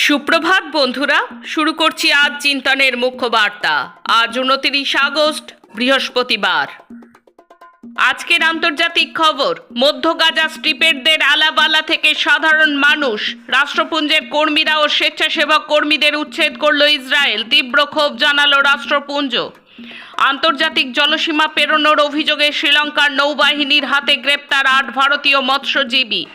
সুপ্রভাত, বন্ধুরা। শুরু করছি আজ চিন্তনের মুখ্য বার্তা। আজ উনতিরিশ আগস্ট, বৃহস্পতিবার। আজকের আন্তর্জাতিক খবর, মধ্য গাজা স্ট্রিপেরদের আলাবালা থেকে সাধারণ মানুষ, রাষ্ট্রপুঞ্জের কর্মীরা ও স্বেচ্ছাসেবক কর্মীদের উচ্ছেদ করল ইসরায়েল। তীব্র ক্ষোভ জানালো রাষ্ট্রপুঞ্জ। আন্তর্জাতিক জলসীমা পেরোনোর অভিযোগে শ্রীলঙ্কার নৌবাহিনীর হাতে গ্রেপ্তার আট ভারতীয় মৎস্যজীবী।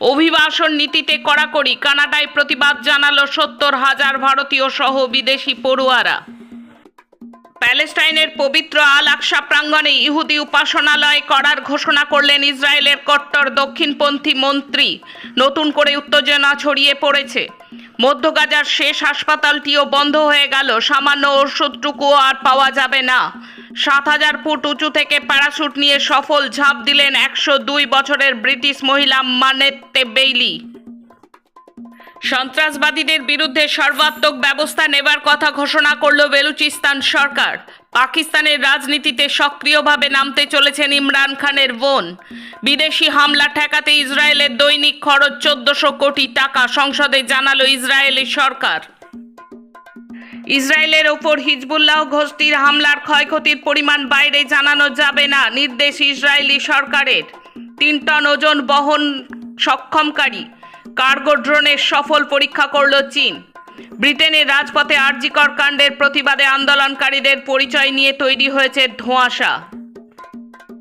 অভিবাসন নীতিতে কড়াকড়ি কানাডায় প্রতিবাদ জানালো সত্তর হাজার ভারতীয় সহ বিদেশি পড়ুয়ারা। প্যালেস্টাইনের পবিত্র আল আকসা প্রাঙ্গণে ইহুদি উপাসনালয় করার ঘোষণা করলেন ইসরায়েলের কট্টর দক্ষিণপন্থী মন্ত্রী। নতুন করে উত্তেজনা ছড়িয়ে পড়েছে। মধ্য গাজার শেষ হাসপাতালটিও বন্ধ হয়ে গেল। সামান্য ওষুধটুকুও আর পাওয়া যাবে না। সাত হাজার ফুট উঁচু থেকে প্যারাশুট নিয়ে সফল ঝাঁপ দিলেন একশো দুই বছরের ব্রিটিশ মহিলা মানেত্তে বেইলি। সন্ত্রাসবাদীদের বিরুদ্ধে সর্বাত্মক ব্যবস্থা নেবার কথা ঘোষণা করল বেলুচিস্তান সরকার। পাকিস্তানের রাজনীতিতে সক্রিয়ভাবে নামতে চলেছেন ইমরান খানের বোন। বিদেশি হামলা ঠেকাতে ইসরায়েলের দৈনিক খরচ চোদ্দশো কোটি টাকা, সংসদে জানালো ইসরায়েলি সরকার। ইসরায়েলের ওপর হিজবুল্লাহ গোষ্ঠীর হামলার ক্ষয়ক্ষতির পরিমাণ বাইরে জানানো যাবে না নির্দেশ ইসরায়েলি সরকারের। তিন টন ওজন বহন সক্ষমকারী কার্গো ড্রোনের সফল পরীক্ষা করল চীন। ব্রিটেনের রাজপথে আরজিকর কাণ্ডের প্রতিবাদে আন্দোলনকারীদের পরিচয় নিয়ে তৈরি হয়েছে ধোঁয়াশা।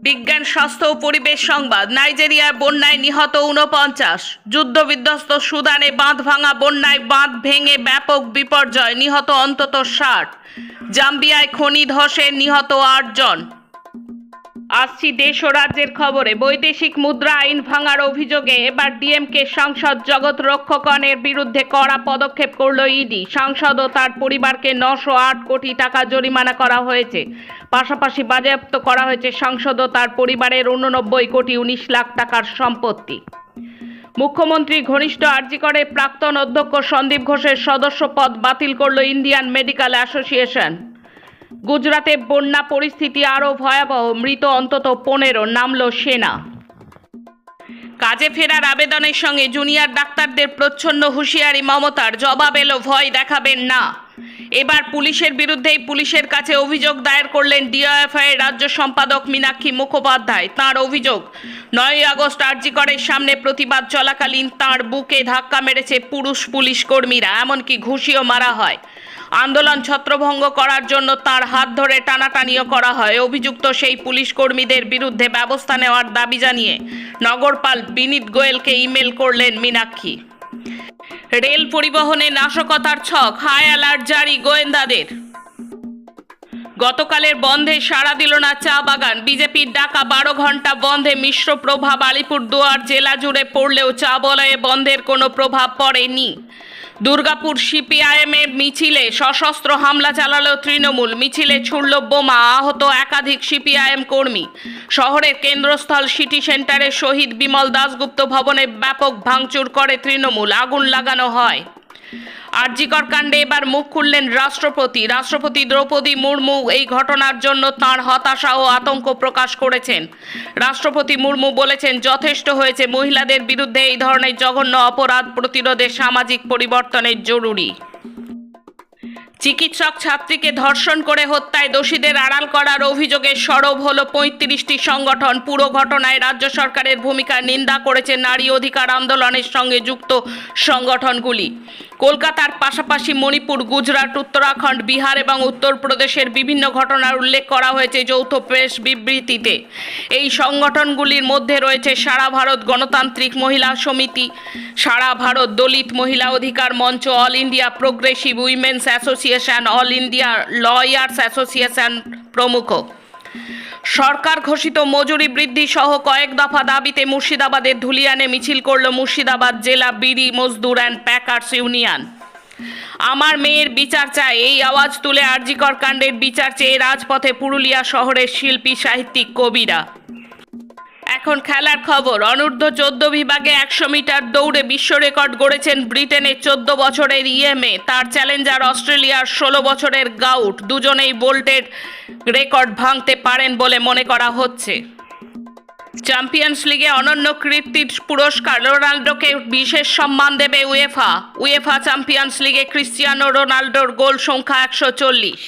বিজ্ঞান, স্বাস্থ্য ও পরিবেশ সংবাদ, নাইজেরিয়ার বন্যায় নিহত উনপঞ্চাশ যুদ্ধবিধ্বস্ত সুদানে বাঁধ ভাঙা বন্যায় বাঁধ ভেঙে ব্যাপক বিপর্যয়, নিহত অন্তত ষাট। জাম্বিয়ায় খনি ধসে নিহত আটজন। আসছি দেশ ও রাজ্যের খবরে। বৈদেশিক মুদ্রা আইন ভাঙার অভিযোগে এবার ডিএমকে সাংসদ জগৎ রক্ষকনের বিরুদ্ধে কড়া পদক্ষেপ করল ইডি। সাংসদ ও তার পরিবারকে নশো আট কোটি টাকা জরিমানা করা হয়েছে। পাশাপাশি বাজেয়াপ্ত করা হয়েছে সাংসদ ও তার পরিবারের উননব্বই কোটি উনিশ লাখ টাকার সম্পত্তি। মুখ্যমন্ত্রী ঘনিষ্ঠ আরজিকরের প্রাক্তন অধ্যক্ষ সন্দীপ ঘোষের সদস্য পদ বাতিল করল ইন্ডিয়ান মেডিকেল অ্যাসোসিয়েশন। গুজরাতে বন্যা পরিস্থিতি আরও ভয়াবহ, মৃত অন্তত পনেরো, নামল সেনা। কাজে ফেরার আবেদনের সঙ্গে জুনিয়র ডাক্তারদের প্রচ্ছন্ন হুঁশিয়ারি মমতার, জবাব এলো, ভয় দেখাবেন না। এবার পুলিশের বিরুদ্ধেই পুলিশের কাছে অভিযোগ দায়ের করলেন ডিওএফআই রাজ্য সম্পাদক মীনাক্ষী মুখোপাধ্যায়। তাঁর অভিযোগ, নয়ই আগস্ট আরজিকরের সামনে প্রতিবাদ চলাকালীন তাঁর বুকে ধাক্কা মেরেছে পুরুষ পুলিশ কর্মীরা, এমনকি ঘুষিও মারা হয়। আন্দোলন ছত্রভঙ্গ করার জন্য তার হাত ধরে টানাটানিও করা হয়। অভিযুক্ত সেই পুলিশ কর্মীদের বিরুদ্ধে ব্যবস্থা নেওয়ার দাবি জানিয়ে নগরপাল বিনীত গোয়েলকে ইমেল করলেন মীনাক্ষী। রেল পরিবহনে নাশকতার ছক, হাই অ্যালার্ট জারি গোয়েন্দাদের। গতকালের বন্ধে সাড়া দিল না চা বাগান। বিজেপির ডাকা বারো ঘণ্টা বন্ধে মিশ্র প্রভাব আলিপুরদুয়ার জেলা জুড়ে পড়লেও চা বলয়ে বন্ধের কোনো প্রভাব পড়েনি। দুর্গাপুর সিপিআইএম এর মিছিলে সশস্ত্র হামলা চালালো তৃণমূল। মিছিলে ছুড়ল বোমা, আহত একাধিক সিপিআইএম কর্মী। শহরের কেন্দ্রস্থল সিটি সেন্টারে শহীদ বিমল দাশগুপ্ত ভবনে ব্যাপক ভাঙচুর করে তৃণমূল। আগুন লাগানো হয়। আরজিকর কাণ্ডে এবার মুখ খুললেন রাষ্ট্রপতি। রাষ্ট্রপতি দ্রৌপদী মুর্মু এই ঘটনার জন্য তাঁর হতাশা ও আতঙ্ক প্রকাশ করেছেন। রাষ্ট্রপতি মুর্মু বলেছেন, যথেষ্ট হয়েছে, মহিলাদের বিরুদ্ধে এই ধরনের জঘন্য অপরাধ প্রতিরোধে সামাজিক পরিবর্তনের জরুরি। চিকিৎসক ছাত্রীকে ধর্ষণ করে হত্যায় দোষীদের আড়াল করার অভিযোগে সরব হলো পঁয়ত্রিশটি সংগঠন। পুরো ঘটনায় রাজ্য সরকারের ভূমিকার নিন্দা করেছে নারী অধিকার আন্দোলনের সঙ্গে যুক্ত সংগঠনগুলি। কলকাতার পাশাপাশি মণিপুর, গুজরাট, উত্তরাখণ্ড, বিহার এবং উত্তরপ্রদেশের বিভিন্ন ঘটনার উল্লেখ করা হয়েছে যৌথ প্রেস বিবৃতিতে। এই সংগঠনগুলির মধ্যে রয়েছে সারা ভারত গণতান্ত্রিক মহিলা সমিতি, সারা ভারত দলিত মহিলা অধিকার মঞ্চ, All India Progressive Women's Association All India Lawyers Association প্রমুখ। সরকার ঘোষিত মজুরি বৃদ্ধি সহ কয়েক দফা দাবিতে মুর্শিদাবাদের ধুলিয়ানে মিছিল করল মুর্শিদাবাদ জেলা বিড়ি মজদুর অ্যান্ড প্যাকার্স ইউনিয়ন। আমার মেয়ের বিচার চায় এই আওয়াজ তুলে আরজিকর কাণ্ডের বিচার চেয়ে রাজপথে পুরুলিয়া শহরের শিল্পী, সাহিত্যিক, কবিরা। এখন খেলার খবর। অনূর্ধ্ব চোদ্দ বিভাগে একশো মিটার দৌড়ে বিশ্ব রেকর্ড গড়েছেন ব্রিটেনের চোদ্দ বছরের ইএমএ। তার চ্যালেঞ্জার অস্ট্রেলিয়ার ষোলো বছরের গাউট। দুজনেই বোল্টের রেকর্ড ভাঙতে পারেন বলে মনে করা হচ্ছে। চ্যাম্পিয়ন্স লিগে অনন্য কীর্তির পুরস্কার। রোনাল্ডোকে বিশেষ সম্মান দেবে উয়েফা। উয়েফা চ্যাম্পিয়ন্স লিগে ক্রিশ্চিয়ানো রোনাল্ডোর গোল সংখ্যা একশো চল্লিশ।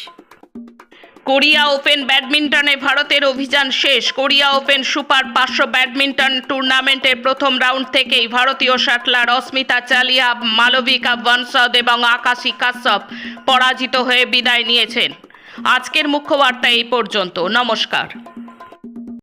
কোরিয়া ওপেন ব্যাডমিন্টনে ভারতের অভিযান শেষ। কোরিয়া ওপেন সুপার পাঁচশো ব্যাডমিন্টন টুর্নামেন্টের প্রথম রাউন্ড থেকেই ভারতীয় শাটলার অস্মিতা চালিয়া, মালবিকা বনসদ এবং আকাশী কাশ্যপ পরাজিত হয়ে বিদায় নিয়েছেন। আজকের মুখ্য বার্তা এই পর্যন্ত। নমস্কার।